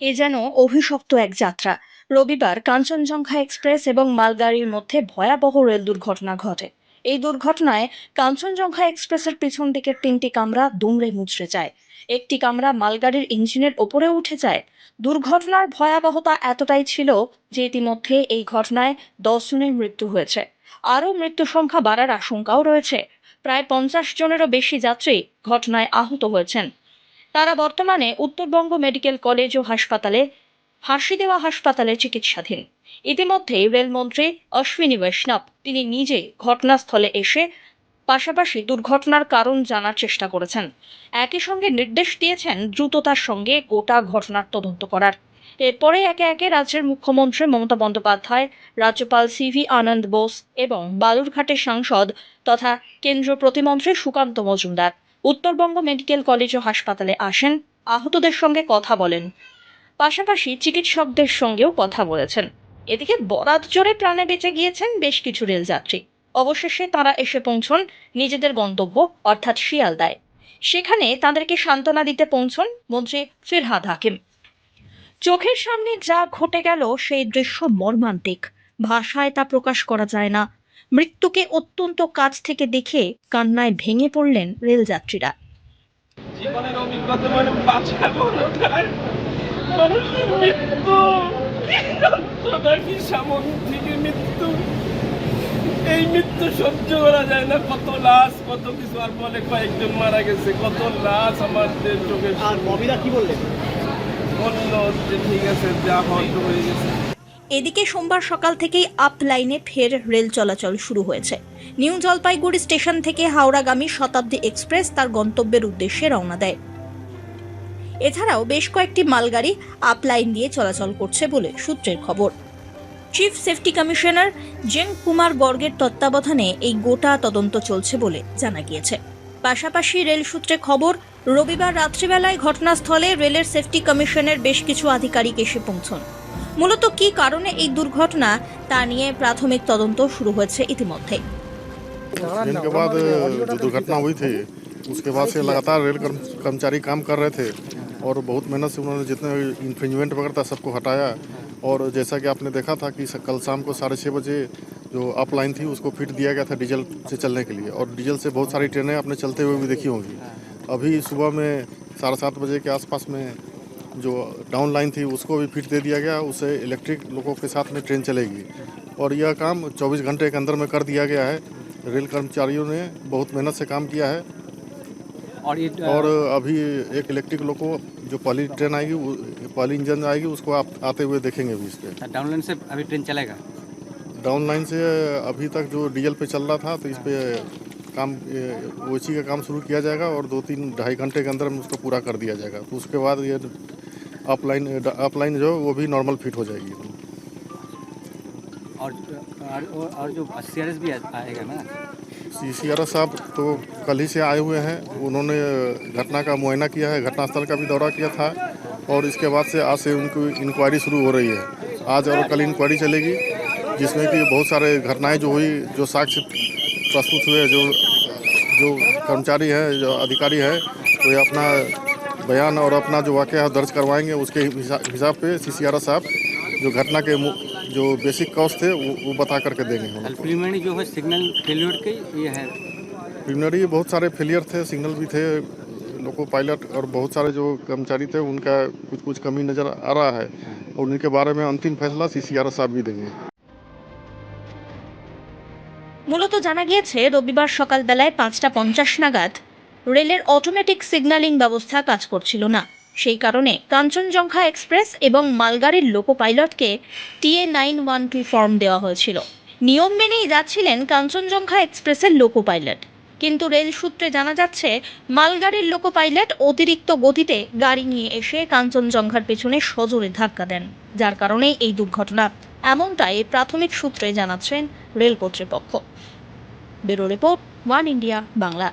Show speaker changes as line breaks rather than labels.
এ যেন অভিশপ্ত এক যাত্রা। রবিবার কাঞ্চনজঙ্ঘা এক্সপ্রেস এবং মালগাড়ির মধ্যে ভয়াবহ রেল দুর্ঘটনা ঘটে। এই দুর্ঘটনায় কাঞ্চনজঙ্ঘা এক্সপ্রেসের পিছন দিকের তিনটি কামরা দুমড়ে মুচড়ে যায়। একটি কামরা মালগাড়ির ইঞ্জিনের ওপরে উঠে যায়। দুর্ঘটনার ভয়াবহতা এতটাই ছিল যে ইতিমধ্যে এই ঘটনায় জনের মৃত্যু হয়েছে। আরও মৃত্যু সংখ্যা বাড়ার আশঙ্কাও রয়েছে। প্রায় পঞ্চাশ জনেরও বেশি যাত্রী ঘটনায় আহত হয়েছেন। তারা বর্তমানে উত্তরবঙ্গ মেডিকেল কলেজ ও হাসপাতালে ফাঁসি দেওয়া হাসপাতালে চিকিৎসাধীন। ইতিমধ্যেই রেলমন্ত্রী অশ্বিনী বৈষ্ণব, তিনি নিজে ঘটনাস্থলে এসে পাশাপাশি দুর্ঘটনার কারণ জানার চেষ্টা করেছেন। একই সঙ্গে নির্দেশ দিয়েছেন দ্রুততার সঙ্গে গোটা ঘটনার তদন্ত করার। এরপরে একে একে রাজ্যের মুখ্যমন্ত্রী মমতা বন্দ্যোপাধ্যায়, রাজ্যপাল সিভি আনন্দ বোস এবং বালুরঘাটের সাংসদ তথা কেন্দ্রীয় প্রতিমন্ত্রী সুকান্ত মজুমদার। উত্তরবঙ্গ মেডিকেল কলেজ ও হাসপাতালে আসেন, আহতদের সঙ্গে কথা বলেন। পাশাপাশি চিকিৎসকদের সঙ্গেও কথা বলেছেন। এদিকে বরাত জোরে প্রাণে বেঁচে গিয়েছেন বেশ কিছু রেলযাত্রী। অবশেষে তারা এসে পৌঁছন নিজেদের গন্তব্য, অর্থাৎ শিয়ালদায়। সেখানে তাদেরকে সান্ত্বনা দিতে পৌঁছন মন্ত্রী ফিরহাদ হাকিম। চোখের সামনে যা ঘটে গেল সেই দৃশ্য মর্মান্তিক। ভাষায় তা প্রকাশ করা যায় না। মৃত্যুকে অত্যন্ত কাছ থেকে দেখে কান্নায় ভেঙে পড়লেন রেলযাত্রীরা।
জীবনের অভিজ্ঞতা মানে বাঁচাবো না মানুষের মৃত্যু। কি যন্ত্রণা মৃত্যু। এই মৃত্যু সহ্য করা যায় না। কত লাশ কত কিছু। আর বলে কয়েকজন মারা গেছে। কত লাশ আমাদের চোখে
আর ববিরা কি বললেন?
বলল যে ঠিক আছে যা হওয়ার হয়ে গেছে।
এদিকে সোমবার সকাল থেকেই আপ লাইনে ফের রেল চলাচল শুরু হয়েছে। নিউ জলপাইগুড়ি স্টেশন থেকে হাওড়াগামী শতাব্দী এক্সপ্রেস তার গন্তব্যের উদ্দেশ্যে রওনা দেয়। এছাড়াও বেশ কয়েকটি মালগাড়ি আপ লাইন দিয়ে চলাচল করছে বলে সূত্রের খবর। চিফ সেফটি কমিশনার জেং কুমার গর্গের তত্ত্বাবধানে এই গোটা তদন্ত চলছে বলে জানা গিয়েছে। পাশাপাশি রেল সূত্রে খবর, রবিবার রাত্রিবেলায় ঘটনাস্থলে রেলের সেফটি কমিশনের বেশ কিছু আধিকারিক এসে পৌঁছন। মূলত কী কারণে এই দুর্ঘটনা তা নিয়ে প্রাথমিক তদন্ত শুরু হয়েছে ইতিমধ্যে
जिनके बाद जो दुर्घटना हुई थी उसके बाद से लगातार रेल कर्म- कर्मचारी काम कर रहे थे और बहुत मेहनत से उन्होंने जितने इन्फ्रिंजमेंट वगैरह था सबको हटाया और जैसा कि आपने देखा था कि स- कल शाम को साढ़े छः बजे जो अप लाइन थी उसको फिट दिया गया था डीजल से चलने के लिए और डीजल से बहुत सारी ट्रेनें आपने चलते हुए भी देखी होंगी अभी सुबह में साढ़े सात बजे के आसपास में जो डाउन लाइन थी उसको भी फिट दे दिया गया। उससे इलेक्ट्रिक लोगों के साथ में ट्रेन चलेगी। और यह काम 24 घंटे के अंदर में कर दिया गया है। रेल कर्मचारियों ने बहुत मेहनत से काम किया है।
और ये
और अभी एक इलेक्ट्रिक लोको जो पहली ट्रेन आएगी पहली इंजन आएगी उसको आप आते हुए देखेंगे भी इस पे
डाउन लाइन से अभी ट्रेन चलेगा?
डाउन लाइन से अभी तक जो डीजल पे चल रहा था तो इस पर काम ओसी का काम शुरू किया जाएगा और दो तीन ढाई घंटे के अंदर में उसको पूरा कर दिया जाएगा। तो उसके बाद ये अप लाइन अप लाइन जो वो भी नॉर्मल फिट हो जाएगी।
और और, और जो सी भी आएगा ना?
सी सी आर साहब तो कल ही से आए हुए हैं। उन्होंने घटना का मुआयना किया है घटनास्थल का भी दौरा किया था और इसके बाद से आज से उनकी इंक्वायरी शुरू हो रही है। आज और कल इंक्वायरी चलेगी जिसमें कि बहुत सारे घटनाएँ जो हुई जो साक्ष्य प्रस्तुत हुए जो जो कर्मचारी हैं जो अधिकारी हैं तो ये अपना बयान और अपना जो वाक़ है दर्ज करवाएंगे उसके हिसा- हिसाब पे सी सी आर साहब जो घटना के मु- जो बेसिक कॉज थे वो, वो बता करके देंगे हम
प्रीलिमिनरी जो है सिग्नल फेल्यूर के ये है
प्रिलिमिनरी बहुत सारे फेलियर थे सिग्नल भी थे लोको पायलट और बहुत सारे जो कर्मचारी थे उनका कुछ कुछ कमी नज़र आ रहा है और उनके बारे में अंतिम फैसला सी सी आर साहब भी देंगे
মূলত জানা গিয়েছে রবিবার সকালবেলায় পাঁচটা পঞ্চাশ নাগাদ রেলের অটোমেটিক সিগন্যালিং ব্যবস্থা কাজ করছিল না। সেই কারণে কাঞ্চনজঙ্ঘা এক্সপ্রেস এবং মালগাড়ির loco পাইলটকে TA nine one two form দেওয়া হয়েছিল। নিয়ম মেনেই যাচ্ছিলেন কাঞ্চনজঙ্ঘা এক্সপ্রেসের লোকো পাইলট কিন্তু রেল সূত্রে জানা যাচ্ছে, মালগাড়ির লোকো পাইলট অতিরিক্ত গতিতে গাড়ি নিয়ে এসে কাঞ্চনজঙ্ঘার পেছনে সজোরে ধাক্কা দেন, যার কারণেই এই দুর্ঘটনা। এমনটাই প্রাথমিক সূত্রে জানাচ্ছেন রেল কর্তৃপক্ষ। Bureau report, one India, Bangla.